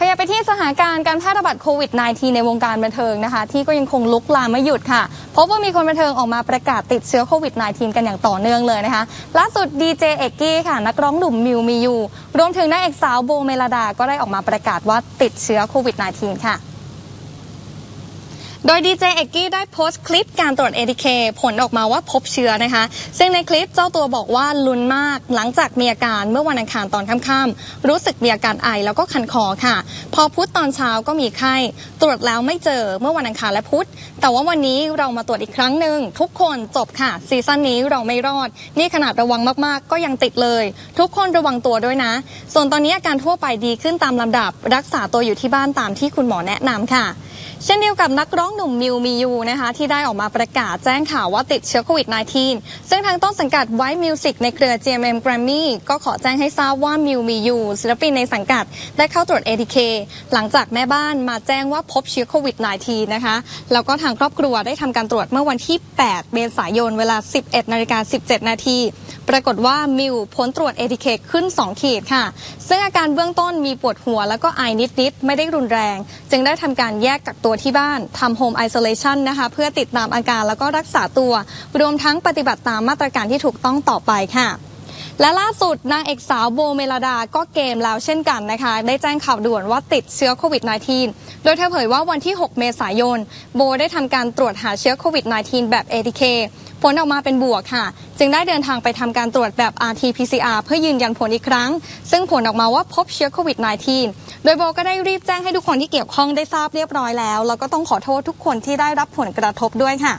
ขยับไปที่สถานการณ์การแพร่ระบาดโควิด -19 ในวงการบันเทิงนะคะ ที่ก็ยังคงลุกลามไม่หยุดค่ะ พบว่ามีคนบันเทิงออกมาประกาศติดเชื้อโควิด -19 กันอย่างต่อเนื่องเลยนะคะ ล่าสุดดีเจเอกกี้ค่ะ นักร้องหนุ่มมิวมียูรวมถึงนางเอกสาวโบเมลดา ก็ได้ออกมาประกาศว่าติดเชื้อโควิด -19 ค่ะ โดยดีเจเอกกี้ได้โพสต์คลิปการตรวจ ATK ผลออกมาว่าพบเชื้อนะคะ ซึ่งในคลิปเจ้าตัวบอกว่าลุ้นมาก หลังจากมีอาการเมื่อวันอังคารตอนค่ำๆรู้สึกมีอาการไอแล้วก็คันคอค่ะ พอพุธตอนเช้าก็มีไข้ตรวจแล้วไม่เจอเมื่อวันอังคารและพุธ แต่ว่าวันนี้เรามาตรวจอีกครั้งหนึ่งทุกคนจบค่ะ ซีซั่นนี้เราไม่รอด นี่ขนาดระวังมากๆ ก็ยังติดเลย ทุกคนระวังตัวด้วยนะ ส่วนตอนนี้อาการทั่วไปดีขึ้นตามลำดับ รักษาตัวอยู่ที่บ้านตามที่คุณหมอแนะนำค่ะเช่นเดียวกับนักร้องหนุ่มมิวมียูนะคะที่ได้ออกมาประกาศแจ้งข่าวว่าติดเชื้อโควิด -19 ซึ่งทางต้นสังกัดไว e ์มิวสิกในเครือ GMM Grammy ก็ขอแจ้งให้ทราบว่ามิวมียูศิลปินในสังกัดได้เข้าตรวจ ATK หลังจากแม่บ้านมาแจ้งว่าพบเชื้อโควิด -19 นะคะแล้วก็ทางครอบครัวได้ทำการตรวจเมื่อวันที่ 8 เมษายนเวลา 11นาฬิกา17 นาที ปรากฏว่ามิวผลตรวจ ATK ขึ้น 2 ขีดค่ะ ซึ่งอาการเบื้องต้นมีปวดหัวแล้วก็ไอนิดๆ ไม่ได้รุนแรง จึงได้ทำการแยกกักตัวที่บ้านทำโฮมไอโซเลชันนะคะเพื่อติดตามอาการแล้วก็รักษาตัว รวมทั้งปฏิบัติตามมาตรการที่ถูกต้องต่อไปค่ะและล่าสุดนางเอกสาวโบเมลดาก็เกมแล้วเช่นกันนะคะ ได้แจ้งข่าวด่วนว่าติดเชื้อโควิด -19 โดยเธอเผยว่าวันที่ 6 เมษายน โบได้ทำการตรวจหาเชื้อโควิด -19 แบบ ATK ผลออกมาเป็นบวกค่ะ จึงได้เดินทางไปทำการตรวจแบบ RT-PCR เพื่อยืนยันผลอีกครั้ง ซึ่งผลออกมาว่าพบเชื้อโควิด -19 โดยโบก็ได้รีบแจ้งให้ทุกคนที่เกี่ยวข้องได้ทราบเรียบร้อยแล้ว แล้วก็ต้องขอโทษทุกคนที่ได้รับผลกระทบด้วยค่ะ